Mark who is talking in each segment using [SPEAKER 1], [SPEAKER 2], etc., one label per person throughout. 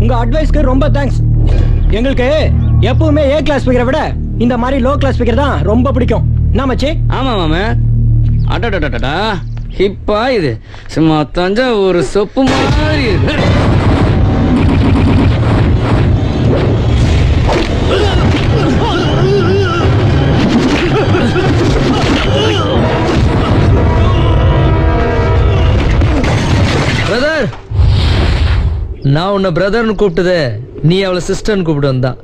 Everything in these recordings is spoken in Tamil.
[SPEAKER 1] உங்க அட்வைஸ்க்கு ரொம்ப தேங்க்ஸ் எங்களுக்கு எப்பவுமே ஏ கிளாஸ் ஸ்பீக்கரை விட இந்த மாதிரி லோ கிளாஸ் ஸ்பீக்கர் தான் ரொம்ப பிடிக்கும். என்ன மச்சி?
[SPEAKER 2] ஆமா மாமா. அடடடடடா ஹிப்பா இது. சும்மா தஞ்சாவூர் சொப்பு மாதிரி.
[SPEAKER 3] நான் உன்னை பிரதர்னு கூப்பிட்டதே நீ அவளை சிஸ்டர்னு கூப்பிட்டு வந்தான்.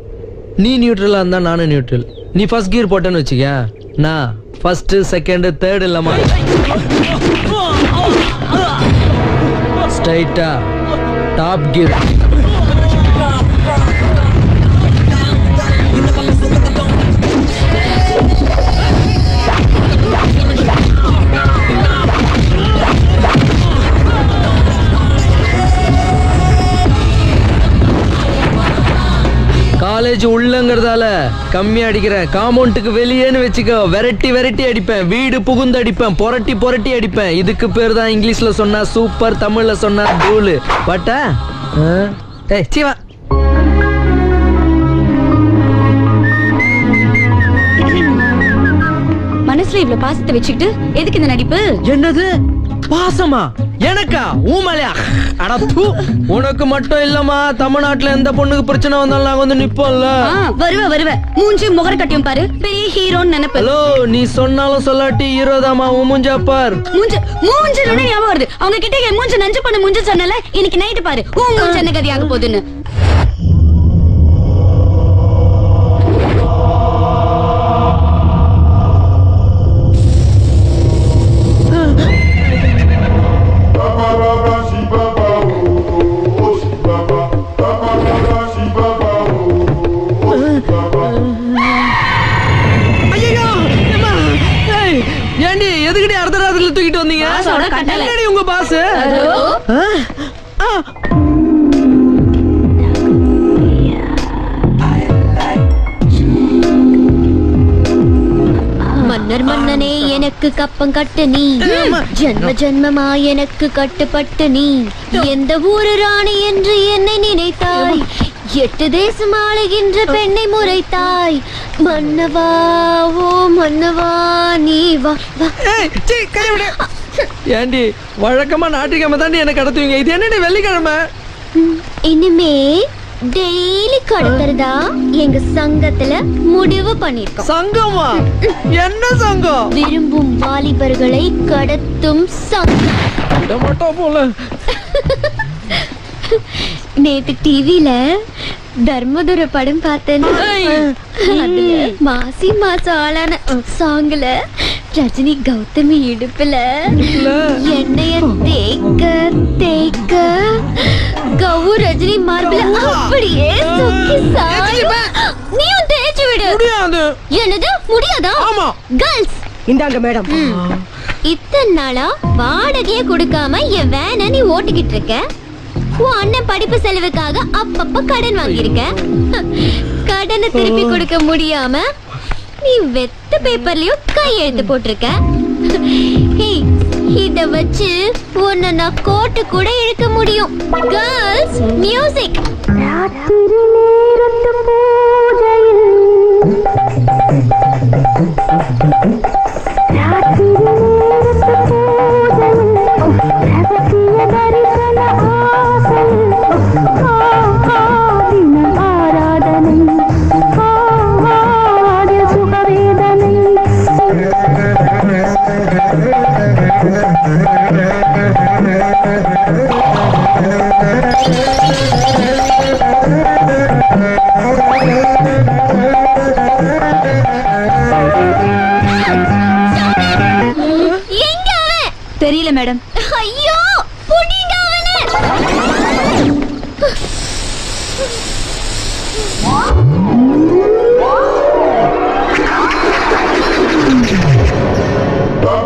[SPEAKER 3] நீ நியூட்ரலாக இருந்தா நானும் நியூட்ரல் நீ ஃபர்ஸ்ட் கியர் போட்டேன்னு வச்சுக்க நான் ஃபர்ஸ்ட் செகண்ட் தேர்ட் இல்லாம ஸ்ட்ரைட்டா டாப் கியர் காலேஜ் உள்ளங்கிறதால கம்மி அடிக்கிறேன். காம்பவுண்டுக்கு வெளியேன்னு வச்சுக்கோ வெரைட்டி வெரைட்டி அடிப்பேன். வீடு புகுந்து அடிப்பேன். புரட்டி புரட்டி அடிப்பேன். இதுக்கு பேர் தான் இங்கிலீஷ்ல சொன்னா சூப்பர் தமிழ்ல சொன்னா தூளு. பட்டா? சீவா.
[SPEAKER 4] மனசுல இவ்வளவு பாசத்தை வச்சுக்கிட்டு எதுக்கு இந்த நடிப்பு?
[SPEAKER 3] என்னது? பாசமா? எனக்கா ஊமலையா அட தூ. உனக்கு மட்டும் இல்லம்மா தமிழ்நாட்டுல எந்த பொண்ணுக்கு பிரச்சனை வந்தாலும் நாங்க வந்து நிப்போம்ல.
[SPEAKER 4] வருவ வருவ. மூஞ்சி முகர கட்டியும் பாரு. பெரிய ஹீரோன்னு நினைப்பு.
[SPEAKER 3] ஹலோ நீ சொன்னாலும் சொல்லாட்டி ஹீரோ தாமா மூஞ்சா பார்.
[SPEAKER 4] மூஞ்சு மூஞ்சு ஞாபகம் வருது. அவங்க கிட்ட மூஞ்சு நஞ்சு பண்ண மூஞ்சு சொன்னல இன்னைக்கு நைட்டு பாரு. உன் மூஞ்சு என்ன கதியாக போகுதுன்னு.
[SPEAKER 5] மன்னர் மன்னனே எனக்கு கப்பம் கட்டு நீ. ஜென்ம ஜென்மமா எனக்கு கட்டுப்பட்டு நீ. எந்த ஊரு ராணி என்று என்னை நினைத்தாய்? எட்டு தேசம் ஆளுகின்ற பெண்ணை முறைத்தாய். மன்னவா ஓ மன்னவா நீ வா வா.
[SPEAKER 3] ஏண்டி வழக்கமா ஞாயிற்றுக்கிழமை தாண்டி என்ன கடத்துவீங்க? இது என்னடி வெள்ளிக்கிழமை?
[SPEAKER 5] இனிமே டெய்லி கடத்துறதா? எங்க சங்கத்துல முடிவு பண்ணிருக்கோம்.
[SPEAKER 3] சங்கமா? என்ன சங்கம்?
[SPEAKER 5] விரும்பும் வாலிபர்களை கடத்தும் சங்கம்.
[SPEAKER 3] போல.
[SPEAKER 5] நேத்து டிவில தர்மதுர படம் பார்த்தேன். அதுல மாசி மாசம் ஆளான சாங்ல ரஜினி கௌதமி இடுப்புல எண்ணெய தேக்க தேக்க கவு ரஜினி மார்பிள அப்படியே சுக்கி சாய் நீயும் தேய்ச்சி விடு.
[SPEAKER 3] முடியாது.
[SPEAKER 5] என்னது? முடியாதா?
[SPEAKER 3] ஆமா.
[SPEAKER 5] கேர்ள்ஸ்
[SPEAKER 1] இந்தாங்க மேடம்
[SPEAKER 5] இத்தனை நாளா வாடகையே கொடுக்காம என் வேனை நீ ஓட்டிக்கிட்டு இருக்க? உன் அண்ணன் படிப்பு செலவுக்காக அப்பப்ப கடன் வாங்கியிருக்க? கடனை திருப்பி கொடுக்க முடியாம நீ வெத்த பேப்பர்லயும் கையெழுத்து போட்டிருக்க? இத வச்சு உன்னை நான் கோட்டு கூட இழுக்க முடியும். கேர்ள்ஸ் மியூசிக் எங்க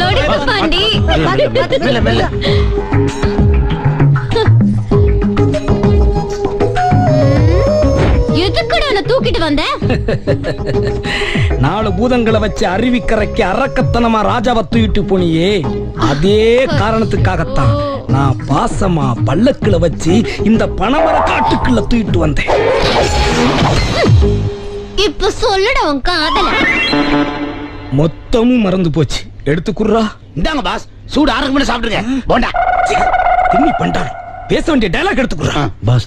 [SPEAKER 5] லோடி பாண்டி எதுக்குடா என்ன தூக்கிட்டு வந்த?
[SPEAKER 6] நாலு பூதங்களை வச்சு அருவிக்கரைக்கு அரக்கத்தனமா ராஜாவை தூக்கிட்டு போனியே. அதே காரணத்துக்காகத்தான் நான் பாசமா பல்லக்குல வச்சு இந்த பணமர காட்டுக்குள்ள தூக்கிட்டு வந்தேன்.
[SPEAKER 5] இப்ப சொல்லுடா உன் காதல.
[SPEAKER 6] மொத்தமும் மறந்து போச்சு. எடுத்துக்குறா
[SPEAKER 7] இந்தாங்க பாஸ் சூடு முன்ன சாப்பிடுங்க போண்டா.
[SPEAKER 6] திண்ணி பண்டாரம் பேச வேண்டிய டைலாக் எடுத்துக்குறா
[SPEAKER 7] பாஸ்.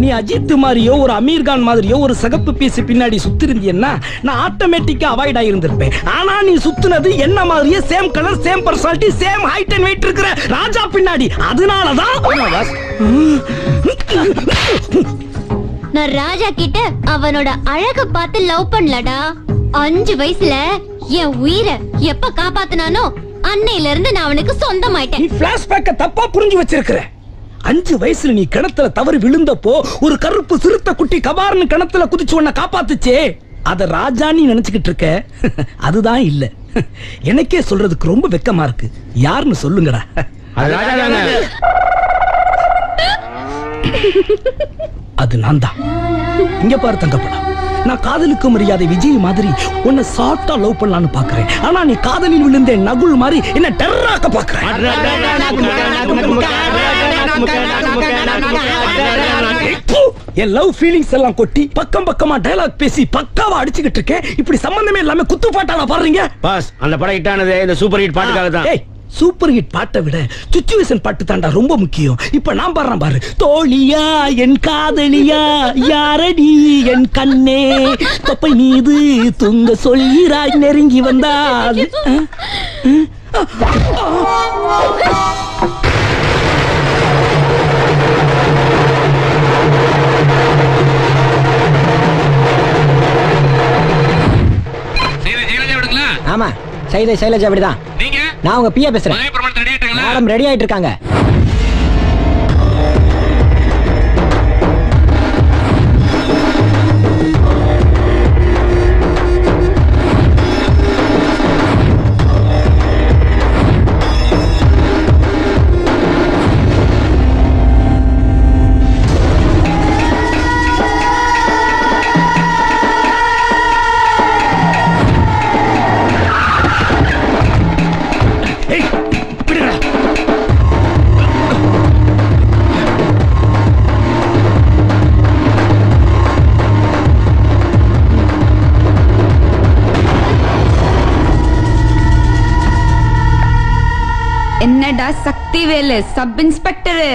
[SPEAKER 6] நீ அஜித் மாதிரியோ ஒரு அமீர் கான் மாதிரியோ ஒரு சகப்பு பீஸ் பின்னாடி சுத்திருந்தீன்னா நான் ஆட்டோமேட்டிக்கா அவாய்ட் ஆயிருந்திருப்பேன். ஆனா நீ சுத்துனது என்ன மாதிரியே same colour same personality same height and weight இருக்கிற ராஜா பின்னாடி. அதனாலதான்
[SPEAKER 7] பாஸ்
[SPEAKER 5] நான் ராஜா கிட்ட அவனோட அழக பார்த்து லவ் பண்ணலடா. அஞ்சு வயசுல என் உயிரை எப்ப காப்பாத்துனானோ அன்னையில இருந்து நான் அவனுக்கு
[SPEAKER 6] நீ
[SPEAKER 5] சொந்தமாயிட்டேன்
[SPEAKER 6] பிளாஷ்பேக்க தப்பா புரிஞ்சு வச்சிருக்கிற. அஞ்சு வயசுல நீ கிணத்துல தவறி விழுந்தப்போ ஒரு கருப்பு சிறுத்தை குட்டி கபார்னு கிணத்துல குதிச்சு உன்னை காப்பாத்துச்சே. அத ராஜா நீ நினைச்சுக்கிட்டு இருக்க. அதுதான் இல்ல. எனக்கே சொல்றதுக்கு ரொம்ப வெக்கமா இருக்கு. யாருன்னு சொல்லுங்கடா.
[SPEAKER 7] அது ராஜா தாங்க
[SPEAKER 6] அது நான் தான் இங்க பாரு தங்கப்படா நான் காதலுக்கு மரியாதை விஜய் மாதிரி உன்னை சாஃப்டா லவ் பண்ணலாம்னு பாக்குறேன். ஆனா நீ காதலில் விழுந்த நகுல் மாதிரி என்ன டெர்ராக்க பாக்குறேன் என் லவ் ஃபீலிங்ஸ் எல்லாம் கொட்டி பக்கம் பக்கமா டயலாக் பேசி பக்காவா அடிச்சுக்கிட்டு இருக்கேன். இப்படி சம்பந்தமே இல்லாம குத்து பாட்டாளா பாடுறீங்க?
[SPEAKER 7] பாஸ் அந்த படம் ஹிட் ஆனது இந்த சூப்பர் ஹிட் பாட்டுக்காக தான்
[SPEAKER 6] சூப்பர் ஹிட் பாட்டை விட சுச்சுவேஷன் பாட்டு தாண்டா ரொம்ப முக்கியம். இப்ப நான் பாடுறேன் பாரு. தோழியா என் காதலியா யாரடி என் கண்ணே? தொப்பை மீது துங்க சொல்கிறாய் நெருங்கி வந்தால்.
[SPEAKER 1] ஆமா சைதை சைலஜா அப்படிதான். நான் உங்க பிஏ பேசுறேன். மேடம் ரெடி ஆயிட்டு இருக்காங்க.
[SPEAKER 4] என்னடா சக்தி வேலு சப் இன்ஸ்பெக்டரு.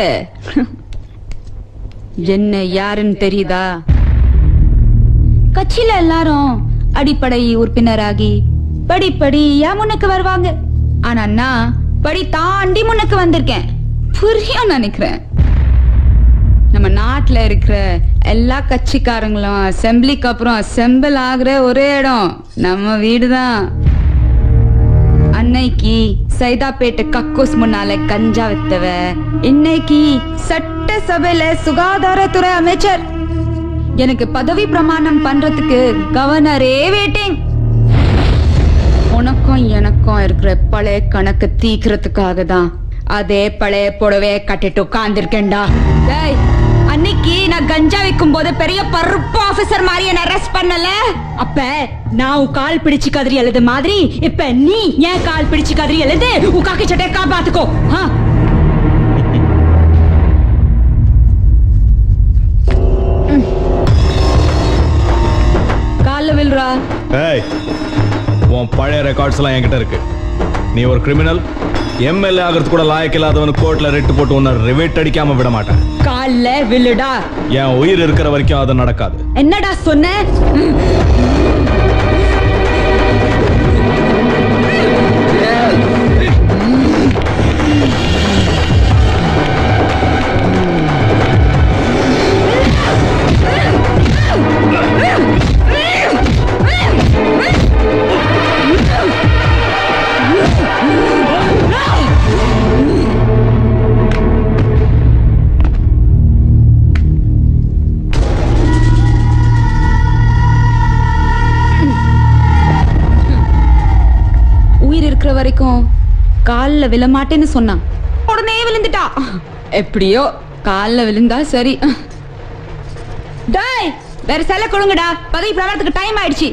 [SPEAKER 4] என்ன யாருன்னு தெரியுதா? கட்சியில எல்லாரும் அடிப்படை உறுப்பினராகி படிப்படியா முன்னுக்கு வருவாங்க? ஆனா நான் படி தாண்டி முன்னுக்கு வந்திருக்கேன். புரியும் நினைக்கிறேன். நம்ம நாட்டுல இருக்கிற எல்லா கட்சிக்காரங்களும் அசெம்பிளிக்கு அப்புறம் அசெம்பிள் ஆகுற ஒரே இடம் நம்ம வீடுதான். அன்னைக்கு சைதாப்பேட்டை கக்கூஸ் முன்னால கஞ்சா வித்தவ. இன்னைக்கு சட்டசபையில சுகாதாரத்துறை அமைச்சர். எனக்கு பதவி பிரமாணம் பண்றதுக்கு கவர்னரே வெயிட்டிங் உனக்கும் எனக்கும் இருக்கிற பழைய கணக்கு தீக்கிறதுக்காக தான் அதே பழைய புடவை கட்டிட்டு உட்கார்ந்துருக்கேன்டா. டேய் அன்னைக்கு நான் கஞ்சா விற்கும் போது பெரிய பருப்பு ஆபீசர் மாதிரி என்ன அரெஸ்ட் பண்ணல. அப்ப நான் உன் கால் பிடிச்சு கதறி எழுது மாதிரி இப்ப நீ ஏன் கால் பிடிச்சு கதறி எழுது? உன் காக்கி சட்டை காப்பாத்துக்கோ. கால ம்.
[SPEAKER 8] ஏய் உன் பழைய ரெக்கார்ட்ஸ் எல்லாம் என்கிட்ட இருக்கு. நீ ஒரு கிரிமினல் எம்எல்ஏ ஆகிறது கூட லாயக்கு இல்லாதவனு கோர்ட்ல ரெட்டு போட்டு உன்னை ரிவேட் அடிக்காம விட மாட்டேன்.
[SPEAKER 4] கால்ல விழுடா.
[SPEAKER 8] என் உயிர் இருக்கிற வரைக்கும் அது நடக்காது.
[SPEAKER 4] என்னடா சொன்ன? வரைக்கும் காலில் விழமாட்டேன்னு சொன்னான் உடனே விழுந்துட்டா. எப்படியோ? காலில் விழுந்தா சரி. டேய் வேற செல்ல கொடுங்கடா. பதவி பிரகாரத்துக்கு டைம் ஆயிடுச்சு.